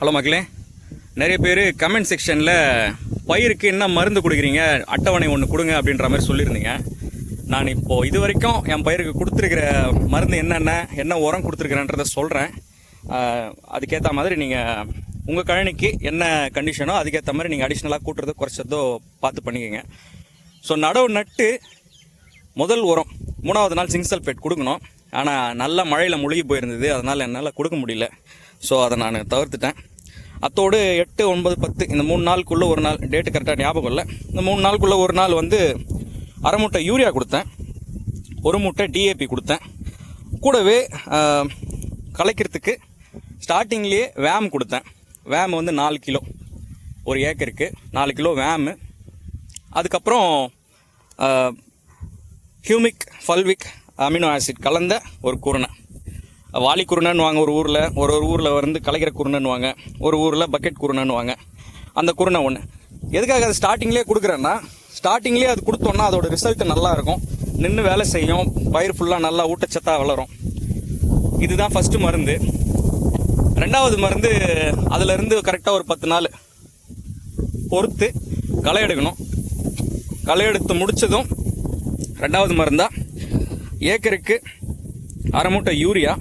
Hello மக்களே. நிறைய பேர் கமெண்ட் செக்ஷனில் பயிருக்கு என்ன மருந்து கொடுக்குறீங்க அட்டவணை ஒன்று கொடுங்க அப்படின்ற மாதிரி சொல்லியிருந்தீங்க. நான் இப்போது இது வரைக்கும் என் பயிருக்கு கொடுத்துருக்கிற மருந்து என்னென்ன என்ன உரம் கொடுத்துருக்குறேன்றதை சொல்கிறேன் அதுக்கேற்ற மாதிரி நீங்கள் உங்கள் கழனிக்கு என்ன கண்டிஷனோ அதுக்கேற்ற மாதிரி நீங்கள் அடிஷ்னலாக கூட்டுறதோ குறைச்சதோ பார்த்து பண்ணிக்கோங்க. ஸோ நடவு நட்டு முதல் உரம் மூணாவது நாள் சிங்க் சல்ஃபேட் கொடுக்கணும். ஆனால் நல்லா மழையில் முழுகி போயிருந்தது அதனால் என்னால் கொடுக்க முடியல. ஸோ அதை நான் தவிர்த்துட்டேன். அத்தோடு எட்டு ஒன்பது பத்து இந்த மூணு நாளுக்குள்ளே ஒரு நாள் டேட்டு கரெக்டாக ஞாபகம் இல்லை இந்த மூணு நாளுக்குள்ளே ஒரு நாள் வந்து அரை மூட்டை யூரியா கொடுத்தேன். ஒரு மூட்டை டிஏபி கொடுத்தேன். கூடவே கலைக்கிறதுக்கு ஸ்டார்டிங்லேயே வேம் கொடுத்தேன். வேம் வந்து நாலு கிலோ. ஒரு ஏக்கருக்கு நாலு கிலோ வேமு அதுக்கப்புறம் ஹியூமிக் ஃபல்விக் அமினோ ஆசிட் கலந்த ஒரு குருணை. வாலி குருணன்னுவாங்க ஒரு ஊரில். ஒரு ஒரு ஊரில் வந்து கலைக்கிற குருணன்னுவாங்க. ஒரு ஊரில் பக்கெட் குருணன்னுவாங்க. அந்த குருணை ஒன்று எதுக்காக அது ஸ்டார்டிங்லேயே கொடுக்குறேன்னா ஸ்டார்டிங்லேயே அது கொடுத்தோன்னா அதோட ரிசல்ட் நல்லா இருக்கும். நின்று வேலை செய்யும். பயிர் ஃபுல்லாக நல்லா ஊட்டச்சத்தாக வளரும். இதுதான் ஃபஸ்ட்டு மருந்து. ரெண்டாவது மருந்து அதுலேருந்து கரெக்டாக ஒரு பத்து நாள் பொறுத்து களை எடுக்கணும். களை எடுத்து முடித்ததும் ரெண்டாவது மருந்தாக ஏக்கருக்கு அரை மூட்டை யூரியா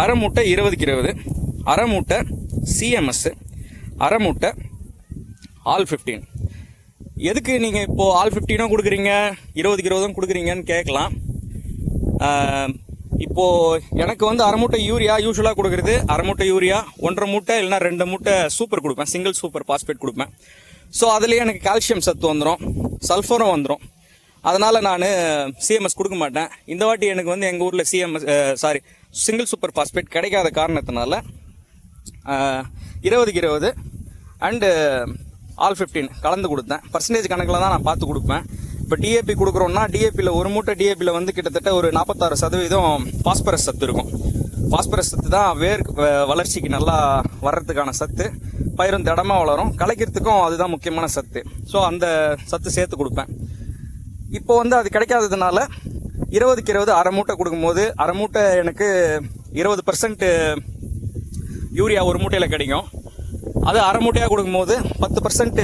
அரை மூட்டை இருபதுக்கு இருபது அரை மூட்டை சிஎம்எஸ் அரை மூட்டை ஆல் ஃபிஃப்டீன் எதுக்கு நீங்கள் இப்போது ஆல் ஃபிஃப்டீனும் கொடுக்குறீங்க? இருபதுக்கு இருபதும் கொடுக்குறீங்கன்னு கேட்கலாம். இப்போது எனக்கு வந்து அரை மூட்டை யூரியா யூஸ்வலாக கொடுக்குறது. அரை மூட்டை யூரியா ஒன்றரை மூட்டை இல்லைன்னா ரெண்டு மூட்டை சூப்பர் கொடுப்பேன். சிங்கிள் சூப்பர் பாஸ்பேட் கொடுப்பேன். ஸோ அதுலேயே எனக்கு கால்சியம் சத்து வந்துடும் சல்ஃபரும் வந்துடும் அதனால் நான் சிஎம்எஸ் கொடுக்க மாட்டேன். இந்த வாட்டி எனக்கு வந்து எங்கள் ஊரில் CMS sorry single super phosphate கிடைக்காத காரணத்தினால இருபதுக்கு இருபது அண்டு ஆல் ஃபிஃப்டீன் கலந்து கொடுத்தேன். பர்சன்டேஜ் கணக்கில் தான் நான் பார்த்து கொடுப்பேன். இப்போ டிஏபி கொடுக்குறோன்னா டிஏபியில் ஒரு மூட்டை டிஏபியில் வந்து கிட்டத்தட்ட ஒரு நாற்பத்தாறு சதவீதம் பாஸ்பரஸ் சத்து இருக்கும். பாஸ்பரஸ் சத்து தான் வேர் வ- வளர்ச்சிக்கு நல்லா வர்றதுக்கான சத்து. பயிரும் திடமாக வளரும். கலைக்கிறதுக்கும் அதுதான் முக்கியமான சத்து. ஸோ அந்த சத்து சேர்த்து கொடுப்பேன். இப்போ வந்து அது கிடைக்காததுனால இருபதுக்கு இருபது அரை மூட்டை கொடுக்கும்போது அரை மூட்டை எனக்கு இருபது பர்சன்ட் யூரியா ஒரு மூட்டையில் கிடைக்கும். அது அரை மூட்டையாக கொடுக்கும்போது பத்து பர்சன்ட்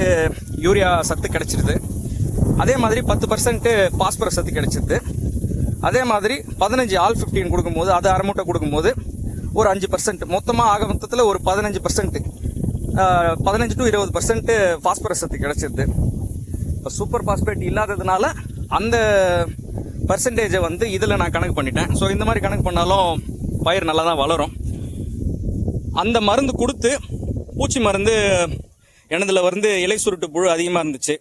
யூரியா சத்து கிடச்சிருது. அதே மாதிரி பத்து பர்சன்ட்டு பாஸ்பரஸ் சத்து கிடச்சிருது. அதே மாதிரி பதினஞ்சு ஆல் ஃபிஃப்டீன் கொடுக்கும்போது அது அரை மூட்டை கொடுக்கும்போது ஒரு அஞ்சு பர்சன்ட் மொத்தமாக ஆக மொத்தத்தில் ஒரு பதினஞ்சு பர்சன்ட் பதினஞ்சு டு இருபது பர்சன்ட்டு பாஸ்பரஸ் சத்து கிடைச்சிருது. இப்போ சூப்பர் பாஸ்பேட் இல்லாததுனால அந்த பர்சன்டேஜை வந்து இதில் நான் கணக்கு பண்ணிட்டேன். ஸோ இந்த மாதிரி கணக்கு பண்ணாலும் பயிர் நல்லா தான் வளரும். அந்த மருந்து கொடுத்து பூச்சி மருந்து எனதில் வந்து இலை சுருட்டு புழு அதிகமாக இருந்துச்சு.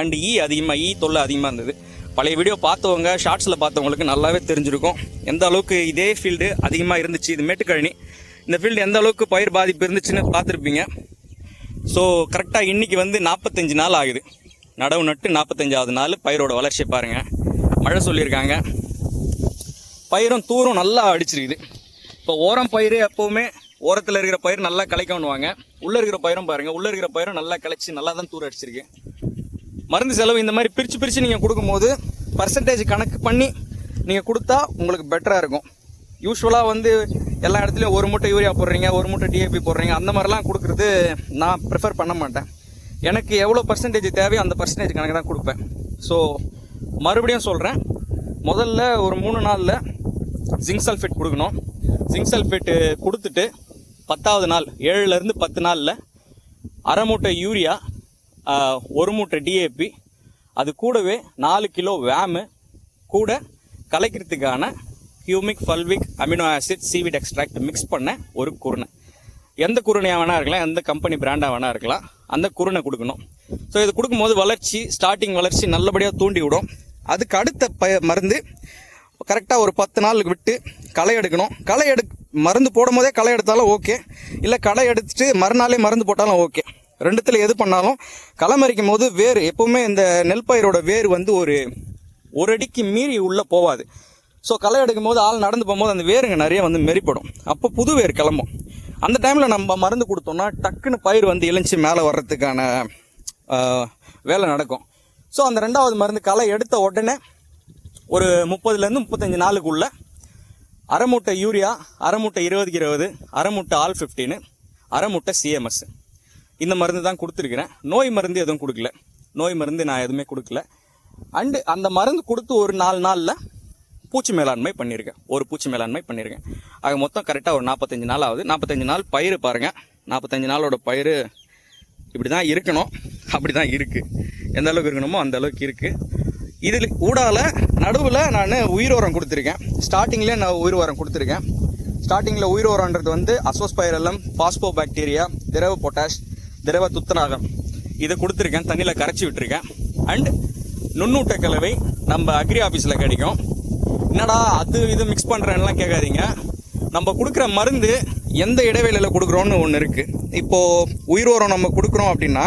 அண்ட் ஈ அதிகமாக ஈ தொல்லை அதிகமாக இருந்தது. பழைய வீடியோ பார்த்தவங்க ஷார்ட்ஸில் பார்த்தவங்களுக்கு நல்லாவே தெரிஞ்சிருக்கும். எந்த அளவுக்கு இதே ஃபீல்டு அதிகமாக இருந்துச்சு இது மேட்டுக்கழனி. இந்த ஃபீல்டு எந்த அளவுக்கு பயிர் பாதிப்பு இருந்துச்சுன்னு பார்த்துருப்பீங்க. ஸோ கரெக்டாக இன்றைக்கி வந்து நாற்பத்தஞ்சு நாள் ஆகுது. நடவு நட்டு நாற்பத்தஞ்சாவது நாள் பயிரோட வளர்ச்சியை பாருங்கள் மழை சொல்லியிருக்காங்க. பயிரும் தூரும் நல்லா அடிச்சிருக்குது. இப்போ ஓரம் பயிர் எப்போவுமே ஓரத்தில் இருக்கிற பயிர் நல்லா களைக்கணுவாங்க. உள்ளே இருக்கிற பயிரும் பாருங்கள் உள்ளே இருக்கிற பயிரும் நல்லா களைச்சி நல்லா தான் தூர் அடிச்சிருக்கு. மருந்து செலவு இந்த மாதிரி பிரித்து பிரித்து நீங்கள் கொடுக்கும்போது பர்சன்டேஜ் கணக்கு பண்ணி நீங்கள் கொடுத்தா உங்களுக்கு பெட்டராக இருக்கும். யூஸ்வலாக வந்து எல்லா இடத்துலையும் ஒரு மூட்டை யூரியா போடுறீங்க ஒரு மூட்டை டிஏபி போடுறீங்க அந்த மாதிரிலாம் கொடுக்குறது நான் ப்ரிஃபர் பண்ண மாட்டேன். எனக்கு எவ்வளோ பர்சன்டேஜ் தேவையோ அந்த பர்சன்டேஜ் கணக்கு தான் கொடுப்பேன். ஸோ மறுபடியும் சொல்கிறேன் முதல்ல ஒரு மூணு நாளில் ஜிங்க் சல்ஃபேட் கொடுக்கணும். ஜிங்க் சல்ஃபேட்டு கொடுத்துட்டு பத்தாவது நாள் ஏழுலேருந்து பத்து நாளில் அரை மூட்டை யூரியா ஒரு மூட்டை டிஏபி அது கூடவே நாலு கிலோ வேமு கூட கலைக்கிறதுக்கான humic fulvic amino acid seaweed extract mix பண்ண ஒரு குருணை. எந்த குருணையாக வேணா இருக்கலாம் எந்த கம்பெனி பிராண்டாக வேணா இருக்கலாம் அந்த குருணை கொடுக்கணும். ஸோ இது கொடுக்கும்போது வளர்ச்சி ஸ்டார்டிங் வளர்ச்சி நல்லபடியாக தூண்டி விடும் அதுக்கு அடுத்த ப மருந்து கரெக்டாக ஒரு பத்து நாளுக்கு விட்டு களை எடுக்கணும். களை எடு மருந்து போடும் போதே களை எடுத்தாலும் ஓகே இல்லை களை எடுத்துட்டு மறுநாளே மருந்து போட்டாலும் ஓகே ரெண்டுத்தில் எது பண்ணாலும் களை மறிக்கும் போது வேர் எப்பவுமே இந்த நெல் பயிரோட வேர் வந்து ஒரு ஒரு அடிக்கு மீறி உள்ளே போகாது ஸோ களை எடுக்கும் போது ஆள் நடந்து போகும்போது அந்த வேருங்க நிறைய வந்து மெரிப்படும். அப்போ புது வேர் கிளம்பும். அந்த டைமில் நம்ம மருந்து கொடுத்தோம்னா டக்குன்னு பயிர் வந்து இழைச்சி மேலே வர்றதுக்கான வேலை நடக்கும். ஸோ அந்த ரெண்டாவது மருந்து களை எடுத்த உடனே ஒரு முப்பதுலேருந்து முப்பத்தஞ்சு நாளுக்குள்ள அரை மூட்டை யூரியா அரை மூட்டை இருபதுக்கு இருபது அரை மூட்டை ஆல் ஃபிஃப்டின்னு அரை முட்டை சிஎம்எஸ் இந்த மருந்து தான் கொடுத்துருக்குறேன். நோய் மருந்து எதுவும் கொடுக்கல. நோய் மருந்து நான் எதுவுமே கொடுக்கல. அண்டு அந்த மருந்து கொடுத்து ஒரு நாலு நாளில் பூச்சி மேலாண்மை பண்ணியிருக்கேன். ஒரு பூச்சி மேலாண்மை பண்ணியிருக்கேன். ஆக மொத்தம் கரெக்டாக ஒரு நாற்பத்தஞ்சு நாள் ஆகுது. நாற்பத்தஞ்சு நாள் பயிர் பாருங்கள் நாற்பத்தஞ்சு நாளோட பயிர் இப்படி தான் இருக்கணும். அப்படி தான் இருக்குது எந்த அளவுக்கு இருக்கணுமோ அந்த அளவுக்கு இருக்குது இதில் ஊடால நடுவில் நான் உயிர் உரம் கொடுத்துருக்கேன். ஸ்டார்டிங்கில் நான் உயிர் உரம் கொடுத்துருக்கேன். ஸ்டார்டிங்கில் உயிர் உரம்ன்றது வந்து அசோஸ்பைரலம் பாஸ்போ பாக்டீரியா திரவ பொட்டாஷ் திரவ துத்தநாகம். இதை கொடுத்துருக்கேன். தண்ணியில் கரைச்சி விட்டுருக்கேன். அண்ட் நுண்ணூட்ட கலவை நம்ம அக்ரி ஆஃபீஸில் கிடைக்கும். என்னடா அது இது மிக்ஸ் பண்ணுறேன்லாம் கேட்காதீங்க. நம்ம கொடுக்குற மருந்து எந்த இடைவேளையில் கொடுக்குறோன்னு ஒன்று இருக்குது இப்போது உயிர் உரம் நம்ம கொடுக்குறோம் அப்படின்னா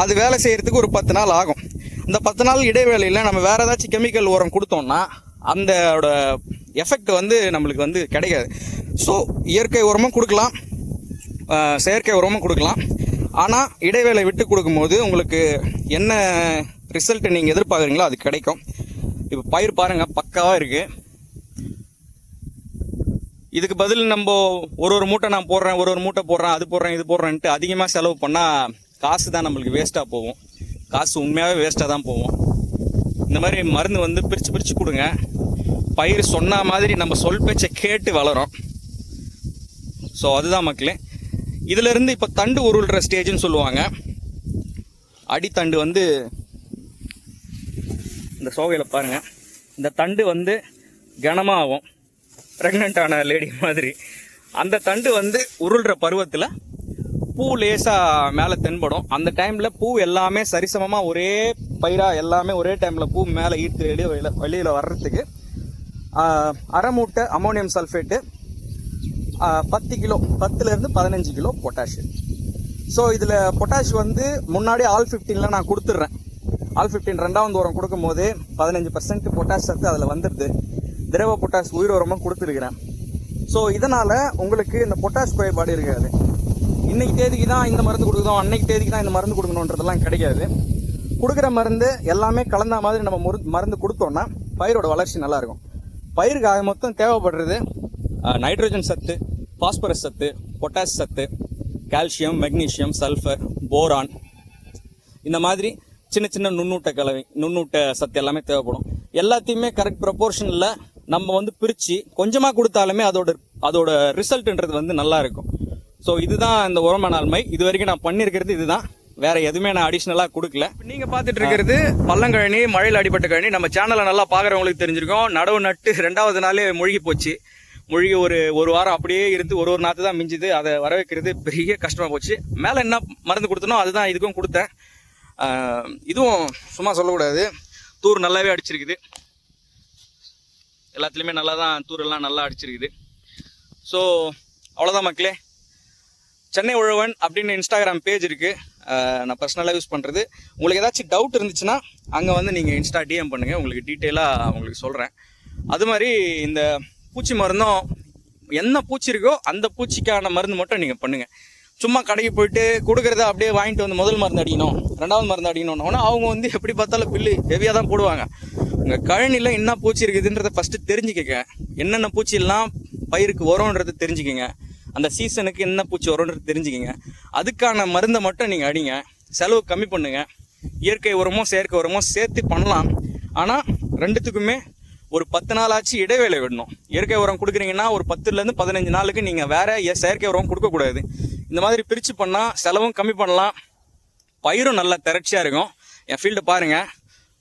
அது வேலை செய்கிறதுக்கு ஒரு பத்து நாள் ஆகும். இந்த பத்து நாள் இடைவேளையில் நம்ம வேறு ஏதாச்சும் கெமிக்கல் உரம் கொடுத்தோம்னா அந்தோட எஃபெக்ட் வந்து நம்மளுக்கு வந்து கிடைக்காது. ஸோ இயற்கை உரமும் கொடுக்கலாம். செயற்கை உரமும் கொடுக்கலாம். ஆனால் இடைவேளை விட்டு கொடுக்கும்போது உங்களுக்கு என்ன ரிசல்ட் நீங்கள் எதிர்பார்க்குறீங்களோ அது கிடைக்கும். இப்போ பயிர் பாருங்கள் பக்காவாக இருக்குது இதுக்கு பதில் நம்ம ஒரு ஒரு மூட்டை நான் போடுறேன் ஒரு ஒரு மூட்டை போடுறேன் அது போடுறேன் இது போடுறேன்ட்டு அதிகமாக செலவு பண்ணால் காசு தான் நம்மளுக்கு வேஸ்ட்டாக போகும். காசு உண்மையாகவே வேஸ்ட்டாக தான் போகும். இந்த மாதிரி மருந்து வந்து பிரித்து பிரித்து கொடுங்க. பயிர் சொன்ன மாதிரி நம்ம சொல் பேச்சை கேட்டு வளரும். ஸோ அதுதான் மக்களே. இதிலிருந்து இப்போ தண்டு உருள்ற ஸ்டேஜ்னு சொல்லுவாங்க. அடித்தண்டு வந்து இந்த சோகையில் பாருங்கள் இந்த தண்டு வந்து கனமாக ஆகும் ப்ரெக்னென்ட்டான லேடி மாதிரி. அந்த தண்டு வந்து உருள்ற பருவத்தில் பூ லேசாக மேலே தென்படும். அந்த டைமில் பூ எல்லாமே சரிசமமாக ஒரே பயிராக எல்லாமே ஒரே டைமில் பூ மேலே ஈர்த்து வெளியே வெளியில் வெளியில் வர்றதுக்கு அரை மூட்டை அமோனியம் சல்ஃபேட்டு பத்து கிலோ பத்துலேருந்து பதினஞ்சு கிலோ பொட்டாஷு ஸோ இதில் பொட்டாஷ் வந்து முன்னாடி ஆல் ஃபிஃப்டீனில் நான் கொடுத்துட்றேன். ஆல் ஃபிஃப்டீன் ரெண்டாவது உரம் கொடுக்கும்போது பதினஞ்சு பர்சன்ட் பொட்டாஷ் சத்து அதில் வந்துடுது. திரவ பொட்டாஷ் உயிர் உரமாக கொடுத்துருக்குறேன். ஸோ இதனால் உங்களுக்கு இந்த பொட்டாஷ் குறைபாடு இருக்காது. இன்னைக்கு தேதிக்கு தான் இந்த மருந்து கொடுக்குறோம் அன்னைக்கு தேதிக்கு தான் இந்த மருந்து கொடுக்கணுன்றதெல்லாம் கிடையாது கொடுக்குற மருந்து எல்லாமே கலந்த மாதிரி நம்ம முரு- மருந்து கொடுத்தோம்னா பயிரோட வளர்ச்சி நல்லாயிருக்கும். பயிருக்கு ஆக மொத்தம் தேவைப்படுறது நைட்ரஜன் சத்து பாஸ்பரஸ் சத்து பொட்டாஸ் சத்து கால்சியம் மெக்னீசியம் சல்ஃபர் போரான். இந்த மாதிரி சின்ன சின்ன நுண்ணூட்ட கலவை நுண்ணூட்ட சத்து எல்லாமே தேவைப்படும். எல்லாத்தையுமே கரெக்ட் ப்ரொபோர்ஷனில் நம்ம வந்து பிரித்து கொஞ்சமாக கொடுத்தாலுமே அதோட அதோட ரிசல்ட்ன்றது வந்து நல்லா இருக்கும் ஸோ இதுதான் இந்த உரமனால்மை இது வரைக்கும் நான் பண்ணியிருக்கிறது இதுதான். வேற எதுவுமே நான் அடிஷ்னலாக கொடுக்கல. நீங்க பாத்துட்டு இருக்கிறது பள்ளங்கழனி மழையில் அடிபட்ட கழனி. நம்ம சேனலை நல்லா பார்க்குறவங்களுக்கு தெரிஞ்சிருக்கோம். நடவு நட்டு ரெண்டாவது நாளே மூழ்கி போச்சு. மூழ்கி ஒரு ஒரு வாரம் அப்படியே இருந்து ஒரு ஒரு நாற்று தான் மிஞ்சுது. அதை வர வைக்கிறது பெரிய கஷ்டமா போச்சு. மேலே என்ன மருந்து கொடுத்தனோ அதுதான் இதுக்கும் கொடுத்தேன். இதுவும் சும்மா சொல்லக்கூடாது. தூர் நல்லாவே அடிச்சிருக்குது. எல்லாத்துலேயுமே நல்லா தான் தூரெல்லாம் நல்லா அடிச்சிருக்குது. ஸோ அவ்வளோதான் மக்களே. சென்னை உழவன் அப்படின்னு இன்ஸ்டாகிராம் பேஜ் இருக்குது நான் பர்சனலாக யூஸ் பண்ணுறது உங்களுக்கு ஏதாச்சும் டவுட் இருந்துச்சுன்னா அங்கே வந்து நீங்கள் இன்ஸ்டா டிஎம் பண்ணுங்கள் உங்களுக்கு டீட்டெயிலாக உங்களுக்கு சொல்கிறேன் அது மாதிரி இந்த பூச்சி மருந்தும் என்ன பூச்சி இருக்கோ அந்த பூச்சிக்கான மருந்து மட்டும் நீங்கள் பண்ணுங்கள் சும்மா கடைக்கு போயிட்டு கொடுக்குறத அப்படியே வாங்கிட்டு வந்து முதல் மருந்து அடிக்கணும் ரெண்டாவது மருந்து அடிக்கணும்னா அவங்க வந்து எப்படி பார்த்தாலும் பில்லு ஹெவியாக தான் போடுவாங்க. உங்கள் கழனியில் என்ன பூச்சி இருக்குதுன்றதை ஃபஸ்ட்டு தெரிஞ்சுக்கங்க. என்னென்ன பூச்சி எல்லாம் பயிருக்கு வரும்ன்றதை தெரிஞ்சுக்கங்க. அந்த சீசனுக்கு என்ன பூச்சி வரும்ன்றது தெரிஞ்சுக்கிங்க. அதுக்கான மருந்தை மட்டும் நீங்கள் அடிங்க. செலவு கம்மி பண்ணுங்க. இயற்கை உரமோ செயற்கை உரமோ சேர்த்து பண்ணலாம். ஆனால் ரெண்டுத்துக்குமே ஒரு பத்து நாள் ஆச்சு இடைவேளை விடணும். இயற்கை உரம் கொடுக்குறீங்கன்னா ஒரு பத்துலேருந்து பதினஞ்சு நாளுக்கு நீங்கள் வேறு செயற்கை உரம் கொடுக்கக்கூடாது இந்த மாதிரி பிரித்து பண்ணால் செலவும் கம்மி பண்ணலாம். பயிரும் நல்லா திரட்சியாக இருக்கும். என் ஃபீல்டு பாருங்கள்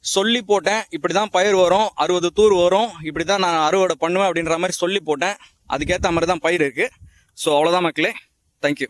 சொல்லி போட்டேன் இப்படி தான் பயிர் வரும். அறுபது தூர் வரும். இப்படி தான் நான் அறுவடை பண்ணுவேன் அப்படின்ற மாதிரி சொல்லி போட்டேன். அதுக்கேற்ற மாதிரி தான் பயிர் இருக்குது ஸோ அவ்வளோதான் மக்களே. தேங்க்யூ